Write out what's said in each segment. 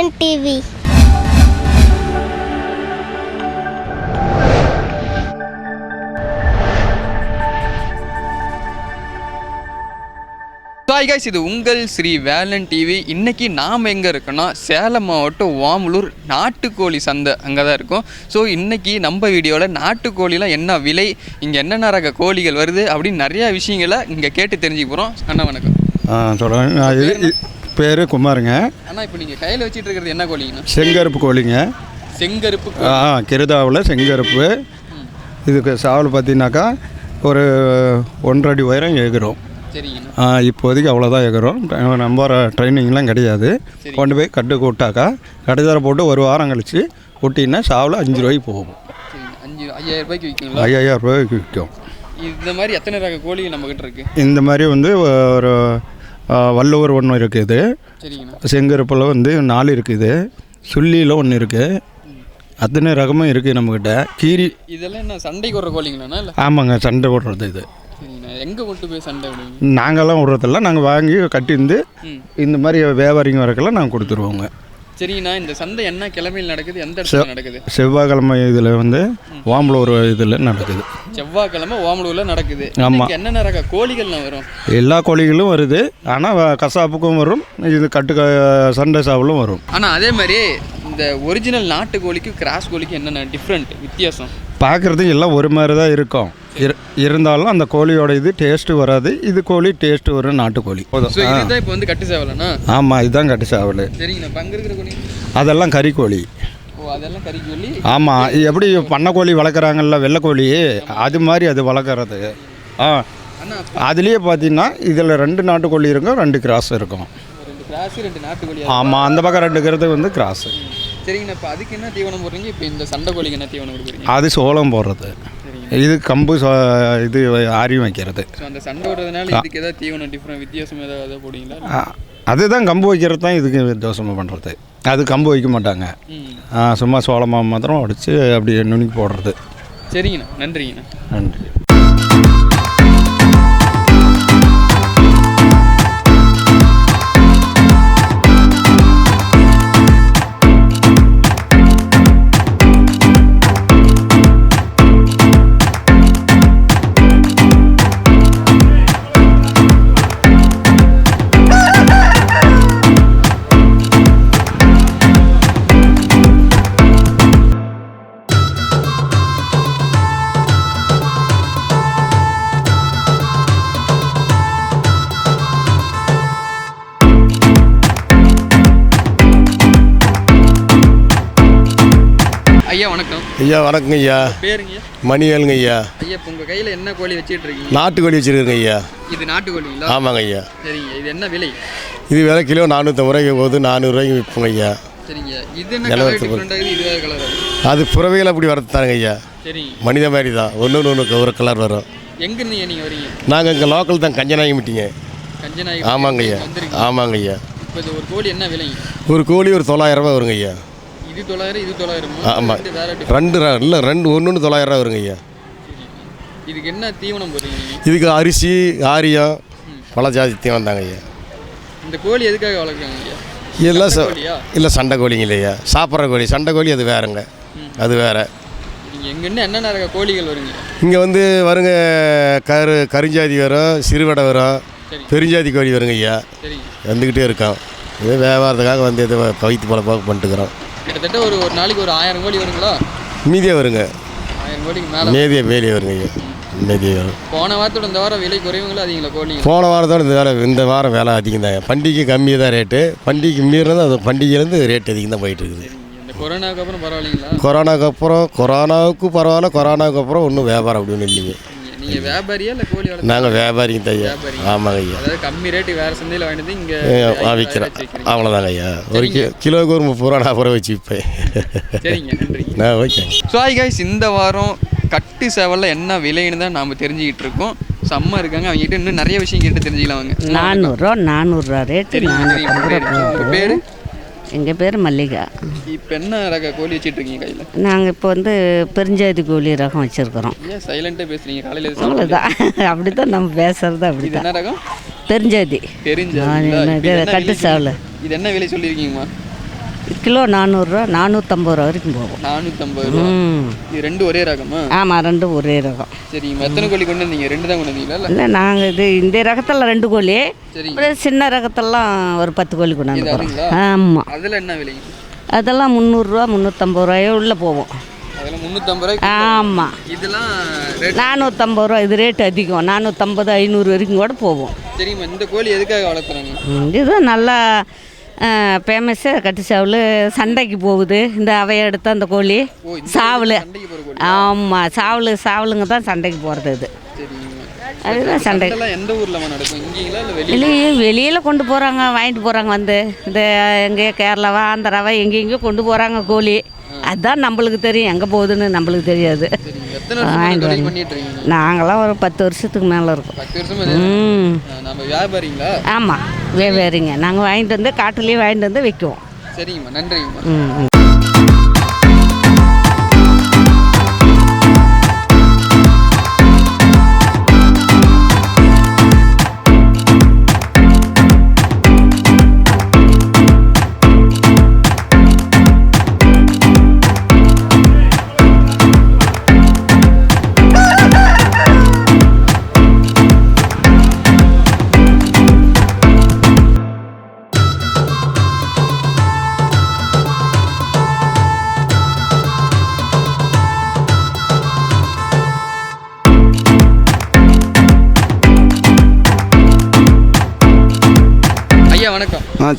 watching TV TV. Hi இது உங்கள் Sri Velan TV இன்றைக்கி நாம் எங்கே இருக்கோன்னா சேலம் மாவட்டம் ஓமலூர் நாட்டுக்கோழி சந்தை அங்கே தான் இருக்கும். ஸோ இன்றைக்கி நம்ம வீடியோவில் நாட்டுக்கோழிலாம் என்ன விலை இங்கே என்னென்ன ரக கோழிகள் வருது அப்படின்னு நிறையா விஷயங்களை இங்கே கேட்டு தெரிஞ்சுக்க போகிறோம் அண்ணா வணக்கம். நான் இது பேர் குமாருங்க. அண்ணா இப்போ நீங்கள் கையில் வச்சிட்டு இருக்கிறது என்ன கோழிங்கண்ணா? செங்கருப்பு கோழிங்க. செங்கருப்பு ஆ கிருதாவில் செங்கருப்பு. இதுக்கு சாவல் பார்த்தீங்கன்னாக்கா ஒரு ஒன்றரை அடி உயரம் எகிறோம் சரிங்கண்ணா. ஆ, இப்போதைக்கு அவ்வளோதான் எகிறோம் நம்ம ட்ரைனிங்லாம் கிடையாது. கொண்டு போய் கட்டுக்கு விட்டாக்கா கட்டுத்தர போட்டு ஒரு வாரம் கழித்து விட்டிங்கன்னா சாவில் அஞ்சு ரூபாய்க்கு போகும். அஞ்சு ஐயாயிரம் ரூபாய்க்கு விற்குங்களா ஐயாயிரம் ரூபாய்க்கு விற்கும். இந்த மாதிரி எத்தனை ரக கோழிகள் நம்மக்கிட்ட இருக்கு? இந்த மாதிரி வந்து ஒரு வள்ளுவர் ஒன்று இருக்குது. செங்கருப்பில் வந்து நாலு இருக்குது. சுள்ளியில் ஒன்று இருக்குது அத்தனை ரகமும் இருக்குது நம்மக்கிட்ட கீரி இதெல்லாம் என்ன சண்டைக்கு வர்ற கோழிங்களாண்ணா ஆமாங்க சண்டை விடுறது இது. எங்கே கொண்டு போய் சண்டை நாங்கள்லாம் விடுறதில்ல நாங்கள் வாங்கி கட்டிருந்து ம். இந்த மாதிரி வியாபாரிங்க வரக்கெல்லாம் நாங்கள் கொடுத்துருவோங்க. சரிங்கண்ணா இந்த சந்தை என்ன கிழமையில் நடக்குது எந்த இடத்துல நடக்குது? செவ்வாய்க்கிழமை இதில் வந்து ஓம்பலூர் இதில் நடக்குது. செவ்வாய்க்கிழமை ஓமலூர்ல நடக்குது. ஆமா. இன்னைக்கு என்னென்ன ரக கோழிகள்லாம் வரும்? எல்லா கோழிகளும் வருது. ஆனால் கசாப்புக்கும் வரும். இது கட்டு சண்டை சாவலும் வரும். ஆனால் அதே மாதிரி இந்த ஒரிஜினல் நாட்டு கோழிக்கும் கிராஸ் கோழிக்கும் என்னென்ன டிஃப்ரெண்ட் வித்தியாசம்? பார்க்குறதுக்கு எல்லாம் ஒரு மாதிரி தான் இருக்கும். இரு- இருந்தாலும் அந்த கோழியோட இது டேஸ்ட்டு வராது. இது கோழி டேஸ்ட்டு வரும் நாட்டுக்கோழி போதும். ஸோ இதுதான் இப்போ வந்து கட்டு சேவலண்ணா ஆமாம் இதுதான் கட்டு சாவல். சரிங்கண்ணா அதெல்லாம் கறிக்கோழி ஆமாம் எப்படி பண்ணைக்கோழி வளர்க்குறாங்கல்ல வெள்ளைக்கோழி அது மாதிரி அது வளர்க்குறது. ஆ. அதுலேயே பார்த்தீங்கன்னா இதில் ரெண்டு நாட்டுக்கோழி இருக்கும் ரெண்டு கிராஸ் இருக்கும். ஆமாம் அந்த பக்கம் ரெண்டு இருக்கிறது வந்து கிராஸு. சரிங்கண்ணா இப்போ அதுக்கு என்ன தீவனம் போடுறீங்க? இப்போ இந்த சண்டை கோழிக்கு என்ன தீவனம் கொடுக்குறீங்க? அது சோளம் போடுறது. இது கம்பு சோ- இது ஆரி வைக்கிறது. அந்த சண்டை விடுறதுனால இதுக்கு ஏதாவது தீவனம் டிஃப்ரெண்ட் வித்தியாசம் ஏதாவது போடுவீங்களா? அதுதான் கம்பு வைக்கிறது தான் இதுக்கு தோசமாக பண்ணுறது அது கம்பு வைக்க மாட்டாங்க. சும்மா சோளமாக மாத்திரம் உடச்சி அப்படி நுணுக்கி போடுறது. சரிங்கண்ணா. நன்றிங்கண்ணா. நன்றி. ஐயா வணக்கங்க ஐயா. பேருங்க ஐயா. மணிவேலுங்க ஐயா. ஐயா இப்போ உங்கள் கையில் என்ன கோழி வச்சிட்டு இருக்கீங்க நாட்டுக்கோழி வச்சுருக்கேங்க ஐயா. இது நாட்டுக்கோழிங்களா? ஆமாங்க ஐயா. சரிங்க இது என்ன விலை? இது விலை கிலோ நானூற்றம்பது ரூபாய்க்கு போகுது நானூறுரூவாய்க்கு விற்போங்க ஐயா. சரிங்க இது என்ன அது புறவைகள் அப்படி வரத்தாருங்க ஐயா. சரிங்க. மனித மாதிரி தான் ஒன்று ஒன்று ஒரு கலர் வரும். எங்கேருந்து நீங்கள் வரீங்க? நாங்கள் இங்கே லோக்கல் தான் கஞ்சநாயகி மீட்டிங்க கஞ்சநாயகி ஆமாங்க ஐயா. ஆமாங்க ஐயா. ஒரு கோழி ஒரு கோழி ஒரு தொள்ளாயிரம் ரூபாய் வருங்க ஐயா. இது தொள்ளாயிரம் இது தொள்ளாயிரம். ஆமாம் ரெண்டு இல்லை ரெண்டு ஒன்று ஒன்று தொள்ளாயிரம் ரூபா வருங்க ஐயா. இதுக்கு என்ன தீவனம் போடுறீங்க? இதுக்கு அரிசி ஆரியம் பல ஜாதி தீவனம் தாங்க ஐயா. இந்த கோழி எதுக்காக வளர்க்குறாங்க ஐயா? இதெல்லாம் ச- இல்லை சண்டை கோழிங்க இல்லையா சாப்பிட்ற கோழி சண்டை கோழி அது வேறங்க. அது வேற. என்னென்ன ரக கோழிகள் வருங்க? இங்கே வந்து வருங்க கரு கருஞ்சாதி வரும் சிறுவடை வரும். பெருஞ்சாதி கோழி வருங்க ஐயா. வந்துக்கிட்டே இருக்கோம் இது வியாபாரத்துக்காக வந்து இது பவித்து போல போக்கு பண்ணிட்டுக்கிறோம் கிட்டத்தட்ட ஒரு ஒரு நாளைக்கு ஒரு ஆயிரம் கோழி வருங்களா? மீதியே வருங்க. ஆயிரம் கோழிக்கு மேலே மேதிய மேலியே வருங்க ஐயா. மேதியே வரும். போன வாரத்தோட இந்த வாரம் விலை குறைவுங்களா அதிகங்களா கோழி? போன வாரத்தோட இந்த வேலை இந்த வாரம் வேலை அதிகம் தான் பண்டிகை கம்மி தான் ரேட்டு பண்டிகைக்கு மீறினது அது பண்டிகையிலேருந்து ரேட் அதிகம் தான் போயிட்டு இருக்குது. கொரோனாவுக்கு அப்புறம் பரவாயில்லைங்களா? கொரோனாக்கு அப்புறம் கொரோனாவுக்கு பரவாயில்ல கொரோனாவுக்கு அப்புறம் ஒன்றும் வியாபாரம் அப்படின்னு இல்லைங்க. நீங்கள் வியாபாரியா இல்லை கோழி வளர்த்து நாங்கள் வியாபாரிங்க வியாபாரிங்க. ஆமாங்க ஐயா. அதாவது கம்மி ரேட்டு வேறு சந்தையில் வாங்கினது இங்கே விற்கிறேன் அவ்வளோதாங்க ஐயா. ஒரு கிலோவுக்கு ஒரு முப்பது ரூபா நாற்பது ரூபா வச்சு விற்பேன். சரிங்க நன்றிங்க. நான் ஓகேங்க. ஸோ ஹாய் கைஸ் இந்த வாரம் கட்டு சேவலில் என்ன விலைன்னு தான் நாம் தெரிஞ்சுக்கிட்டு இருக்கோம். செம்ம இருக்காங்க. அவங்க கிட்ட இன்னும் நிறைய விஷயம் கேட்டு தெரிஞ்சுக்கலாம் வாங்க நானூறுரூவா நானூறுரூவா ரேட்டு பேரு? எங்கள் பேர் மல்லிகா. இப்போ என்ன ரக கோழி வச்சிட்டு இருக்கீங்க கையில்? நாங்கள் இப்போ வந்து பெருஞ்சாதி கோழி ரகம் வச்சுருக்குறோம். ஏன் சைலண்ட்டாக பேசுறீங்க? காலையில்? அவ்வளோதான் அப்படி தான் நம்ம பேசுறது அப்படி தான் ரகம்? பெருஞ்சாதி. இது கட்டு சாவில். இது என்ன விலை சொல்லியிருக்கீங்கம்மா கிலோ நானூறுரூவா நானூற்றம்பது ரூபா வரைக்கும் போகும். நானூற்றம்பது ரூபா? இது ரெண்டு ஒரே ரகமா? ஆமாம் ரெண்டும் ஒரே ரகம். சரிங்கம்மா எத்தனை கோழி கொண்டு வந்தீங்க? ரெண்டு தான் கொண்டு வந்தீங்களா இல்லை? நாங்கள் இது இந்த ரகத்தில் ரெண்டு கோழி. அப்புறம் சின்ன ரகத்தெல்லாம் ஒரு பத்து கோழி கொண்டாந்து போகிறோம்? ஆமாம் அதில் என்ன விலை? அதெல்லாம் முந்நூறுரூவா முந்நூற்றம்பது ரூபாயோ உள்ளே ரூபாய்க்கு ஆமாம் இதெல்லாம் நானூற்றம்பது ரூபா இது ரேட் அதிகம். நானூற்றம்பது ஐநூறு வரைக்கும் கூட போகும். சரிங்கம்மா இந்த கோழி எதுக்காக வளர்க்குறாங்க? ம், இதுதான் நல்லா ஃபேமஸ்ஸு கட்டு சாவல் சண்டைக்கு போகுது. இந்த அவையை எடுத்த அந்த கோழி சாவல். ஆமாம் சாவல் சாவலுங்க தான் சண்டைக்கு போகிறது இது அதுதான் சண்டை. எந்த இல்லை வெளியே வெளியே வெளியில் கொண்டு போகிறாங்க வாங்கிட்டு போகிறாங்க வந்து. இந்த எங்கேயோ கேரளாவா ஆந்திராவா எங்கெங்கேயோ கொண்டு போகிறாங்க கோழி. அதுதான் நம்மளுக்கு தெரியும். எங்கே போகுதுன்னு நம்மளுக்கு தெரியாது. நாங்களாம் ஒரு பத்து வருஷத்துக்கு மேலே இருக்கோம். ஆமாம் வேவேறிங்க நாங்கள் வாங்கிட்டு வந்து காட்டுலேயே வாங்கிட்டு வந்து விற்குவோம் சரிங்கம்மா. நன்றிங்கம்மா.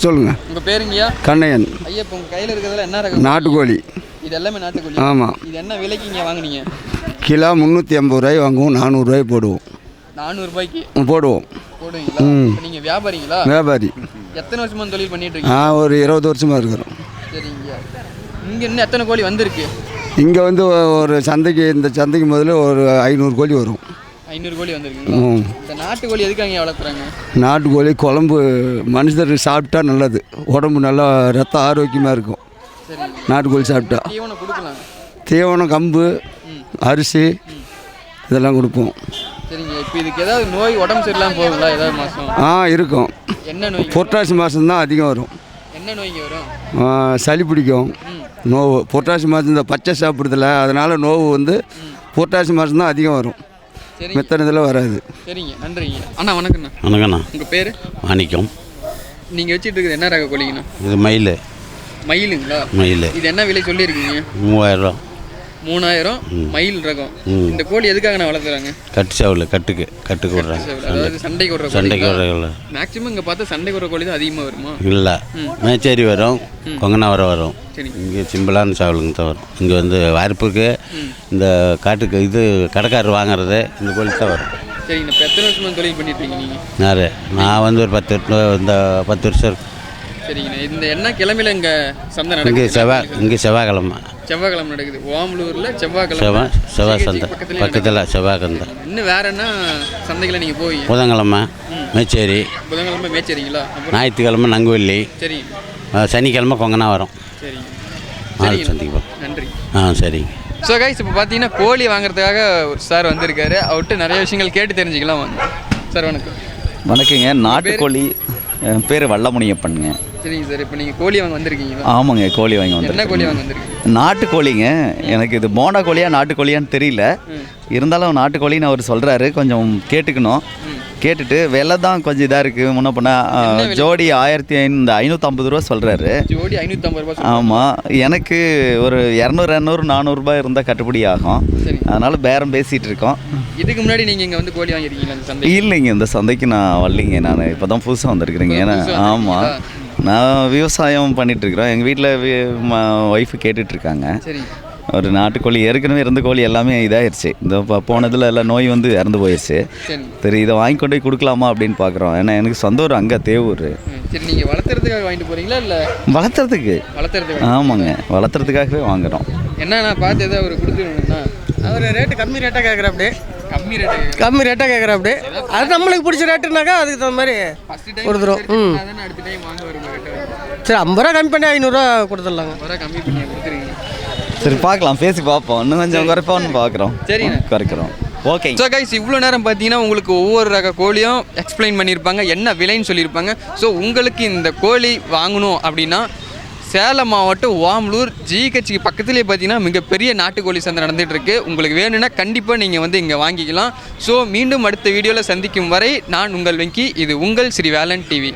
சொல்லுங்கள் உங்கள் பேருங்கய்யா? கண்ணையன். ஐயா இப்போ உங்கள் கையில் இருக்கிறதுல என்ன ரகம்? நாட்டுக்கோழி. இது எல்லாமே நாட்டுக்கோழி. ஆமாம் இது என்ன விலைக்கு இங்கே வாங்குனீங்க? கிலோ முந்நூற்றி ஐம்பது ரூபாய் வாங்குவோம் நானூறுரூவாய் போடுவோம். நானூறுபாய்க்கு ம், போடுவோம். போடுவீங்களா? நீங்கள் வியாபாரிங்களா? வியாபாரி. எத்தனை வருஷமா இந்த தொழில் பண்ணிட்டு ஆ ஒரு இருபது வருஷமாக இருக்கிறோம். சரிங்கய்யா. இங்கே இன்னும் எத்தனை கோழி வந்திருக்கு? இங்கே வந்து ஒரு சந்தைக்கு இந்த சந்தைக்கு முதல்ல ஒரு ஐநூறு கோழி வரும். ஐநூறு கோழி வந்திருக்குங்களா? ம். இந்த நாட்டுக்கோழி வளர்க்குறாங்க? குழம்பு மனுஷர் சாப்பிட்டா நல்லது. உடம்பு நல்லா ரத்தம் ஆரோக்கியமாக இருக்கும். நாட்டுக்கோழி சாப்பிட்டா. தீவனம் கொடுக்கலாம். தீவனம் கம்பு அரிசி இதெல்லாம் கொடுப்போம். சரிங்க. இப்போ இதுக்கு ஏதாவது நோய் உடம்பு சரியில்லாமல் போகுங்களா ஏதாவது மாதம் ஆ இருக்கும். என்ன நோய்? புரட்டாசி மாதம்தான் அதிகம் வரும். என்ன நோய்ங்க வரும்? சளி பிடிக்கும். நோவு. புரட்டாசி மாதம் இந்த பச்சை சாப்பிட்றதில்ல அதனால் நோவு வந்து புரட்டாசி மாதம் தான் அதிகம் வரும். சரிங்க. மித்தன இதில் வராது. சரிங்க. நன்றிங்க. அண்ணா வணக்கண்ணா வணக்கண்ணா உங்கள் பேர்? மாணிக்கம். நீங்கள் வச்சுட்டு இருக்கிறது என்ன ரக கோழிங்கண்ணா? இது மயில். மயிலுங்களா? மயில். இது என்ன விலை சொல்லியிருக்கீங்க? மூவாயிரம் மூணாயிரம் மயில் ரகம். இந்த கோழி எதுக்காக நான் வளர்க்குறாங்க கட்டு சேவல் கட்டுக்கு கட்டுக்கு விட்றாங்க. அதாவது சண்டைக்கு விடுற சண்டைக்கு விட்றதில்ல மேக்ஸிமம் இங்கே பார்த்தா சண்டைக்கு விடுற கோழி தான் அதிகமாக வருமா? இல்லை. மேச்சேரி வரும் கொங்கனாவரம் வரும். சரிங்க இங்கே சிம்பிளான சேவலுங்க தான் வரும். இங்கே வந்து வாய்ப்புக்கு இந்த காட்டுக்கு இது கடைக்காரர் வாங்குறது இந்த கோழி தான் வரும். சரிங்க இப்போ எத்தனை வருஷமா தொழில் பண்ணிட்டு நீங்கள் நான் வந்து ஒரு பத்து இந்த பத்து வருஷம் இருக்கு. சரிங்கண்ணா. இந்த என்ன கிழமையில இங்கே சந்தை இங்கே செவ்வாய் இங்கே செவ்வாய்க்கிழமை. செவ்வாய்க்கிழமை நடக்குது. ஓமலூரில் செவ்வாய்க்கிழமை செவ்வாய் சந்தை. பக்கத்தில் செவ்வாய் சந்தை இன்னும் வேற என்ன சந்தைகளை நீங்கள் போவீங்க? புதன்கிழமை மேச்சேரி. புதன்கிழமை அப்புறம் ஞாயிற்றுக்கிழமை நங்குவெள்ளி. சரிங்க ஆ, சனிக்கிழமை கொங்கனா வரும். சரிங்க நாலு சந்திக்கு போகிறோம் நன்றி. ஆ சரிங்க. ஸோ கைஸ் இப்போ பார்த்தீங்கன்னா கோழி வாங்குறதுக்காக ஒரு சார் வந்திருக்காரு. அவர்கிட்ட நிறைய விஷயங்கள் கேட்டு தெரிஞ்சுக்கலாம் வாங்க. சார் வணக்கம். வணக்கங்க. நாட்டுக்கோழி என் பேர் வல்லமுனியப்பனுங்க. சரிங்க சார். இப்போ நீங்கள் கோழி வாங்க வந்திருக்கீங்களா? ஆமாங்க கோழி வாங்கி என்ன கோழி வாங்க வந்திருக்கீங்க? நாட்டுக்கோழிங்க எனக்கு இது போண்டா கோழியா நாட்டுக்கோழியான்னு தெரியல. இருந்தாலும் நாட்டுக்கோழின்னு அவர் சொல்கிறாரு கொஞ்சம் கேட்டுக்கணும். கேட்டுட்டு விலை தான் கொஞ்சம் இதாக இருக்குது முன்ன பண்ண ஜோடி ஆயிரத்தி ஐநூ இந்த ஐநூற்றம்பது ரூபா சொல்கிறாரு ஜோடி ஐநூற்றம்பது சொல்லுங்க. ஆமாம் எனக்கு ஒரு இரநூறு இரநூறு நானூறுரூபா இருந்தால் கட்டுப்படி ஆகும். அதனால் பேரம் பேசிகிட்டு இருக்கோம். இதுக்கு முன்னாடி நீங்கள் இங்கே வந்து கோழி வாங்கியிருக்கீங்களா இல்லைங்க இந்த சந்தைக்கு நான் வரலைங்க. நான் இப்போ தான் புதுசாக வந்திருக்கிறேங்க ஏன்னா ஆமாம் நான் விவசாயம் பண்ணிட்டு இருக்கிறோம் எங்கள் வீட்டில் ஒய்ஃபு கேட்டுட்ருக்காங்க சரி. ஒரு நாட்டுக்கோழி ஏற்கனவே இருந்த கோழி எல்லாமே இதாயிருச்சு. இந்த போனதுல எல்லாம் நோய் வந்து இறந்து போயிடுச்சு சரி. இதை வாங்கி கொண்டு போய் கொடுக்கலாமா அப்படின்னு பார்க்குறோம் ஏன்னா எனக்கு சொந்த ஊர் அங்கே தேவூர். சரி நீங்கள் வளர்த்துறதுக்காக வாங்கிட்டு போகிறீங்களா இல்லை? வளர்த்துறதுக்கு. வளர்த்துறதுக்கு ஆமாங்க. வளர்த்துறதுக்காகவே வாங்குறோம். என்ன நான் பார்த்து ஏதாவது அவர் கொடுத்துருவேன்னா அவர் ரேட்டு கம்மி ரேட்டாக கேட்குறாப்படி கம்மி ரேட்டு கம்மி ரேட்டாக கேட்குறாப்படி அது நம்மளுக்கு பிடிச்ச ரேட்டுனாக்கா அதுக்கு தகுந்த மாதிரி கொடுத்துரும். ம். அதான் அடுத்த டைம் வாங்க வரும் சரி ஐம்பது ரூபா கம்மி பண்ணி ஐநூறுரூவா கொடுத்துடலாங்க. சரி பார்க்கலாம். பேசி பார்ப்போம். இன்னும் கொஞ்சம் குறைப்போம்னு பார்க்குறோம். சரிண்ணே. குறைக்கிறோம். ஓகே. ஸோ கைஸ் இவ்வளோ நேரம் பார்த்தீங்கன்னா உங்களுக்கு ஒவ்வொரு ரக கோழியும் எக்ஸ்பிளைன் பண்ணியிருப்பாங்க. என்ன விலைன்னு சொல்லியிருப்பாங்க. ஸோ உங்களுக்கு இந்த கோழி வாங்கணும் அப்படின்னா சேலம் மாவட்டம் ஓமலூர் ஜிஹெச்க்கு பக்கத்துலேயே பார்த்தீங்கன்னா மிகப்பெரிய நாட்டுக்கோழி சந்தை நடந்துட்டு உங்களுக்கு வேணும்னா கண்டிப்பாக நீங்கள் வந்து இங்கே வாங்கிக்கலாம். ஸோ மீண்டும் அடுத்த வீடியோவில் சந்திக்கும் வரை நான் உங்கள் வெங்கி இது உங்கள் ஸ்ரீ வேலன் டிவி.